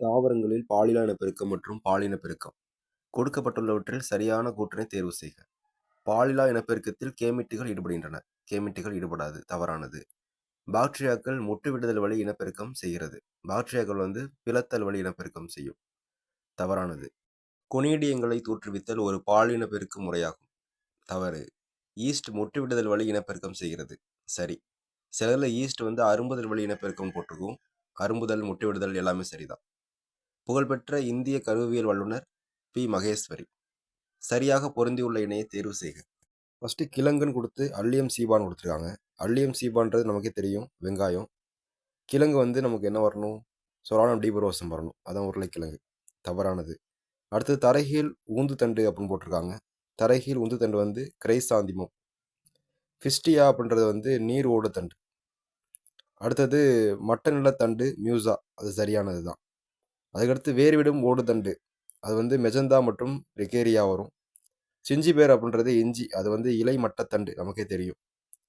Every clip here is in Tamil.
தாவரங்களில் பாலின இனப்பெருக்கம் மற்றும் பாலின பெருக்கம். கொடுக்கப்பட்டுள்ளவற்றில் சரியான கூற்றினை தேர்வு செய்க. பாலிலா இனப்பெருக்கத்தில் கேமிட்டுகள் ஈடுபடுகின்றன. கேமிட்டுகள் ஈடுபடாது. தவறானது. பாக்டீரியாக்கள் முட்டு விடுதல் வழி இனப்பெருக்கம் செய்கிறது. பாக்டீரியாக்கள் வந்து பிளத்தல் வழி இனப்பெருக்கம் செய்யும். தவறானது. கொனீடியங்களை தோற்றுவித்தல் ஒரு பாலின முறையாகும். தவறு. ஈஸ்ட் முட்டு விடுதல் வழி இனப்பெருக்கம் செய்கிறது. சரி. சிலரில் ஈஸ்ட் வந்து அரும்புதல் வழி இனப்பெருக்கம் போட்டிருக்கும். அரும்புதல் முட்டு விடுதல் எல்லாமே சரிதான். புகழ்பெற்ற இந்திய கருவியல் வல்லுநர் பி. மகேஸ்வரி. சரியாக பொருந்தியுள்ள இணையை தேர்வு செய்க. ஃபஸ்ட்டு கிழங்குன்னு கொடுத்து அல்லியம் சீபான் கொடுத்துருக்காங்க. அல்லியம் சீபான்றது நமக்கே தெரியும். வெங்காயம். கிழங்கு வந்து நமக்கு என்ன வரணும்? சொரானம் டீபரோசம் வரணும். அதான் உருளைக்கிழங்கு. தவறானது. அடுத்தது தரைகீழ் ஊந்து தண்டு அப்படின்னு போட்டிருக்காங்க. தரைகீழ் உந்து தண்டு வந்து கிரைசாந்திமம். ஃபிஸ்டியா அப்படின்றது வந்து நீர் ஓடு தண்டு. அடுத்தது மட்ட நிலத்தண்டு மியூசா. அது சரியானது தான் அதுக்கடுத்து வேர்விடும் ஓடுதண்டு. அது வந்து மெஜந்தா மற்றும் ரிகேரியா வரும். சிஞ்சி பேர் அப்படின்றது இஞ்சி. அது வந்து இலை மட்டத்தண்டு நமக்கே தெரியும்.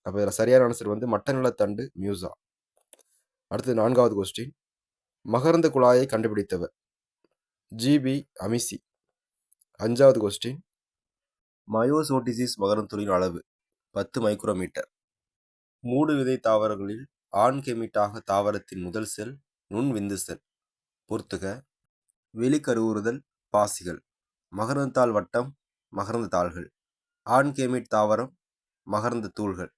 அப்போ இதில் சரியான ஆன்சர் வந்து மட்ட நிலத்தண்டு மியூசா. அடுத்து நான்காவது கொஸ்டின் மகரந்த குழாயை கண்டுபிடித்தவர். GB Amici. அஞ்சாவது கொஸ்டின் மயோசோட்டிசிஸ் மகரந்துளின் அளவு பத்து மைக்ரோமீட்டர். மூடு விதை தாவரங்களில் ஆண் கெமிட்டாக தாவரத்தின் முதல் செல் நுண் விந்து செல். பொறுத்துக. வெளிக்கருவுறுதல் பாசிகள். மகரந்தாள் வட்டம் மகரந்த தாள்கள். ஆண்கேமிட் தாவரம் மகரந்த தூள்கள்.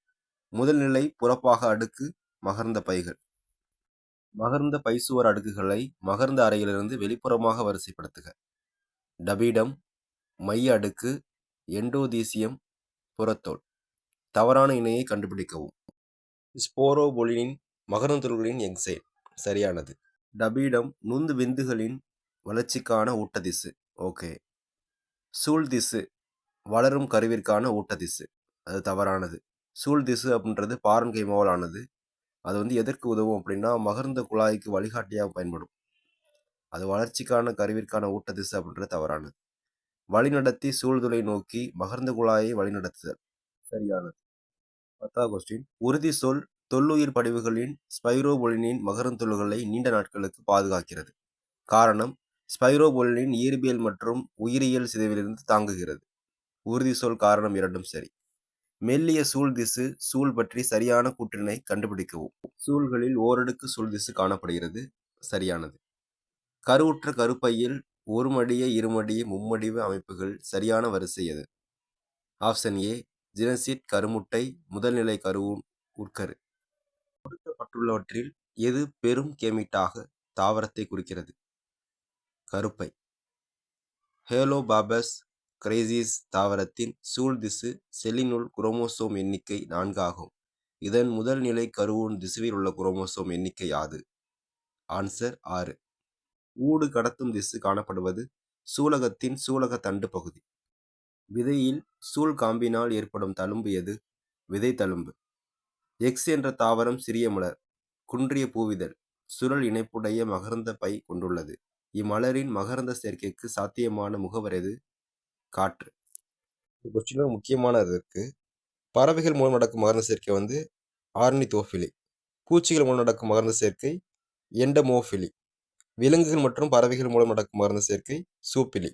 முதல்நிலை புறப்பாக அடுக்கு மகரந்த பைகள். மகர்ந்த பைசுவர் அடுக்குகளை மகர்ந்த அறையிலிருந்து வெளிப்புறமாக வரிசைப்படுத்துக. டபீடம் மைய அடுக்கு எண்டோதீசியம் புறத்தோல். தவறான இணையை கண்டுபிடிக்கவும். ஸ்போரோபொலினின் மகரந்தொல்களின் எக்ஸைல். சரியானது. டபீடம் நுந்து விந்துகளின் வளர்ச்சிக்கான ஊட்டதிசு ஓகே. சூழ்திசு வளரும் கருவிற்கான ஊட்டதிசு அது தவறானது. சூழ்திசு அப்படின்றது பாரன்கை ஆனது அது வந்து எதற்கு உதவும் அப்படின்னா மகர்ந்த குழாய்க்கு வழிகாட்டியாக பயன்படும். அது வளர்ச்சிக்கான கருவிற்கான ஊட்டதிசு அப்படின்றது தவறானது. வழிநடத்தி சூழ்துளை நோக்கி மகர்ந்த குழாயை வழிநடத்துதல். சரியானது. பத்தாவது கொஸ்டின் உறுதி சொல் தொல்லுயிர் படிவுகளின் ஸ்பைரோபொலினின் மகரந்தொல்களை நீண்ட நாட்களுக்கு பாதுகாக்கிறது. காரணம் ஸ்பைரோபொலினின் இயற்பியல் மற்றும் உயிரியல் சிதைவிலிருந்து தாங்குகிறது. உறுதி சொல் காரணம் இரண்டும் சரி. மெல்லிய சூழ் திசு சூழ் பற்றி சரியான கூற்றினை கண்டுபிடிக்கவும். சூழ்களில் ஓரடுக்கு சூழ் திசு காணப்படுகிறது சரியானது. கருவுற்ற கருப்பையில் ஒருமடிய இருமடிய மும்மடிவ அமைப்புகள் சரியான வரிசை எது? ஆப்ஷன் ஏ ஜினசிட் கருமுட்டை முதல்நிலை கருவும் உட்கரு. கொடுக்கப்பட்டுள்ளவற்றில் எது பெரும் கேமிட்டாக தாவரத்தை குறிக்கிறது? கருப்பை. ஹேலோபாபஸ் கிரைசிஸ் தாவரத்தின் சூழ் திசு செல்லினுள் குரோமோசோம் எண்ணிக்கை நான்காகும். இதன் முதல் நிலை கருவூன் திசுவில் உள்ள குரோமோசோம் எண்ணிக்கை யாது? ஆன்சர் ஆறு. ஊடு கடத்தும் திசு காணப்படுவது சூலகத்தின் சூலக தண்டு பகுதி. விதையில் சூழ் காம்பினால் ஏற்படும் தழும்பு எது? விதை தழும்பு எக்ஸ் என்ற தாவரம் சிறிய மலர் குன்றிய பூவிதழ் சுழல் இணைப்புடைய மகரந்த பை கொண்டுள்ளது. இம்மலரின் மகரந்த சேர்க்கைக்கு சாத்தியமான முகவர் எது? காற்று. கொஸ்டின் முக்கியமானது இருக்குது பறவைகள் மூலம் நடக்கும் மகரந்த சேர்க்கை வந்து ஆர்னிதோஃபிலி. பூச்சிகள் மூலம் நடக்கும் மகரந்த சேர்க்கை எண்டமோஃபிலி. விலங்குகள் மற்றும் பறவைகள் மூலம் நடக்கும் மகரந்த சேர்க்கை சூப்பிலி.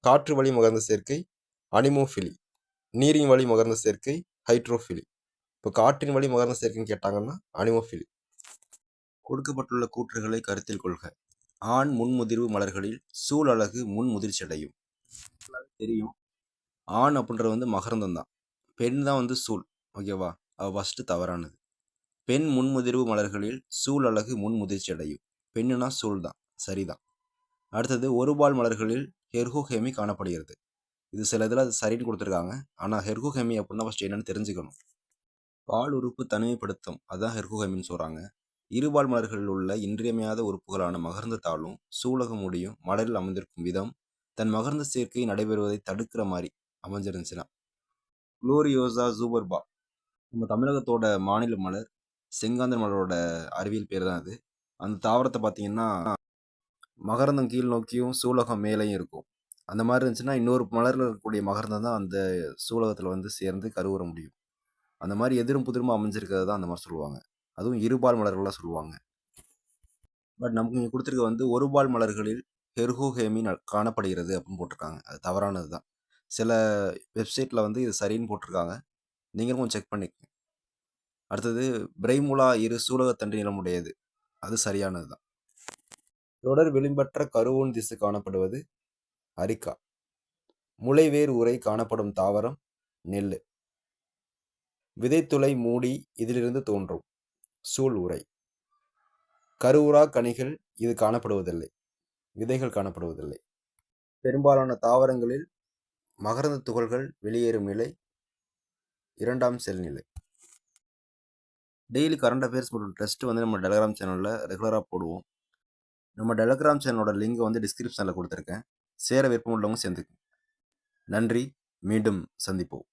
காற்று வழி மகரந்த சேர்க்கை அனிமோஃபிலி. நீரின் வழி மகரந்த சேர்க்கை ஹைட்ரோஃபிலி. இப்போ காற்றின் வழி மகரந்த சேர்க்கைன்னு கேட்டாங்கன்னா அனிமோஃபிலி. கொடுக்கப்பட்டுள்ள கூற்றுகளை கருத்தில் கொள்க. ஆண் முன்முதிர்வு மலர்களில் சூழ் அழகு முன் முதிர்ச்சியடையும் தெரியும். ஆண் அப்படின்றது வந்து மகரந்தம் தான். பெண் தான் வந்து சூழ் ஓகேவா அவ ஃபஸ்ட்டு தவறானது. பெண் முன்முதிர்வு மலர்களில் சூழ் அழகு முன்முதிர்ச்சி அடையும். பெண்ணுனா சூழ் தான் சரிதான். அடுத்தது ஒருபால் மலர்களில் ஹெர்ஹோஹெமி காணப்படுகிறது. இது சில இதில் அது சரின்னு கொடுத்துருக்காங்க. ஆனால் ஹெர்ஹோஹெமி அப்படின்னா ஃபஸ்ட் என்னென்னு தெரிஞ்சுக்கணும். பால் உறுப்பு தனிமைப்படுத்தும். அதான் ஹெர்ஹோஹெமின்னு சொல்கிறாங்க இருபால் மலர்களில் உள்ள இன்றியமையாத உறுப்புகளான மகர்ந்த தாளும் சூலக முடியும் மலரில் அமைந்திருக்கும் விதம் தன் மகர்ந்த சேர்க்கை நடைபெறுவதை தடுக்கிற மாதிரி அமைஞ்சிருந்துச்சுன்னா. குளோரியோசா ஜூபர்பா நம்ம தமிழகத்தோட மாநில மலர் செங்காந்தர் மலரோட அறிவியல் பேர் தான் அது. அந்த தாவரத்தை பார்த்தீங்கன்னா மகரந்தம் கீழ் நோக்கியும் சூலகம் மேலேயும் இருக்கும். அந்த மாதிரி இருந்துச்சுன்னா இன்னொரு மலரில் இருக்கக்கூடிய மகரந்தம் தான் அந்த சூலகத்தில் வந்து சேர்ந்து கருவுற முடியும். அந்த மாதிரி எதிரும் புதிருமா அமைஞ்சிருக்கிறது தான் அந்த மாதிரி சொல்லுவாங்க. அதுவும் இருபால் மலர்களாக சொல்லுவாங்க. பட் நமக்கு இங்கே கொடுத்துருக்க வந்து ஒரு பால் மலர்களில் ஹெர்ஹோஹேமின் காணப்படுகிறது அப்படின்னு போட்டிருக்காங்க அது தவறானது தான். சில வெப்சைட்டில் வந்து இது சரின்னு போட்டிருக்காங்க நீங்களும் கொஞ்சம் செக் பண்ணிக்கங்க. அடுத்தது பிரைமுலா இரு சூலகத்தண்டு நிலமுடையது அது சரியானது தான். தொடர் விளிம்பற்ற கருவூன் திசு காணப்படுவது அரிக்கா. முளைவேர் உரை காணப்படும் தாவரம் நெல் விதைத்துளை மூடி இதிலிருந்து தோன்றும். சூழ் உரை. கருவுரா கனிகள் இது காணப்படுவதில்லை. விதைகள் காணப்படுவதில்லை. பெரும்பாலான தாவரங்களில் மகரந்த துகள்கள் வெளியேறும் நிலை இரண்டாம் செல் நிலை. டெய்லி கரண்ட் அஃபேர்ஸ் மற்றும் டெஸ்ட் வந்து நம்ம டெலகிராம் சேனலில் ரெகுலராக போடுவோம். நம்ம டெலகிராம் சேனலோட லிங்க் வந்து டிஸ்கிரிப்ஷனில் கொடுத்துருக்கேன். சேர விருப்பம் உள்ளவங்க சேர்ந்துக்கு நன்றி. மீண்டும் சந்திப்போம்.